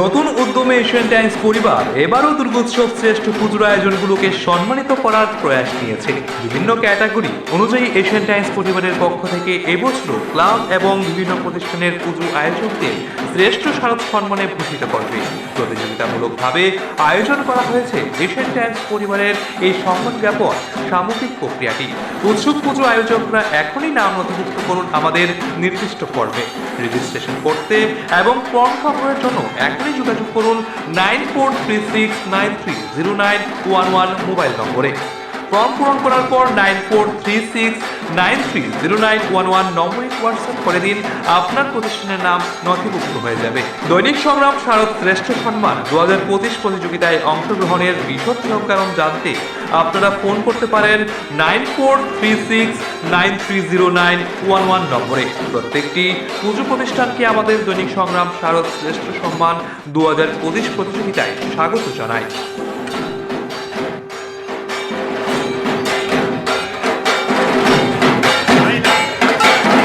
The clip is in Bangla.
নতুন উদ্যমে এশিয়ান টাইমস পরিবার। এবারও দুর্গোৎসব শ্রেষ্ঠ পুজোর আয়োজনগুলোকে সম্মানিত করার প্রয়াস নিয়েছে। বিভিন্ন ক্যাটাগরি অনুযায়ী এশিয়ান টাইমস পরিবারের পক্ষ থেকে এবছর ক্লাব এবং বিভিন্ন প্রতিষ্ঠানের পুজো আয়োজকদের শ্রেষ্ঠ শারদ সম্মানে ভূষিত করবে। প্রতিযোগিতামূলকভাবে আয়োজন করা হয়েছে এশিয়ান টাইমস পরিবারের এই সম্মান জ্ঞাপন সামগ্রিক প্রক্রিয়াটি। উৎসুক পুজো আয়োজকরা এখনই নাম নথিভুক্ত করুন আমাদের নির্দিষ্ট পর্বে। রেজিস্ট্রেশন করতে এবং ফর্ম সংগ্রহের জন্য এখনই যোগাযোগ করুন nine four three six nine three zero nine one one mobile নম্বরে। ফর্ম পূরণ করার পর nine four three six nine three zero nine one one নম্বরে হোয়াটসঅ্যাপ করে দিন। আপনার প্রতিষ্ঠানের নাম নথিভুক্ত হয়ে যাবে। দৈনিক সংগ্রাম শারদ শ্রেষ্ঠ সম্মান। দু হাজার পঁচিশ প্রতিযোগিতায় অংশগ্রহণের বিশদ নিয়মকানুন জানতে আপনারা ফোন করতে পারেন nine four three six nine three zero nine one one নম্বরে। প্রত্যেকটি পুজো প্রতিষ্ঠানকে আমাদের দৈনিক সংগ্রাম শারদ শ্রেষ্ঠ সম্মান দু হাজার পঁচিশ প্রতিযোগিতায় স্বাগত জানাই।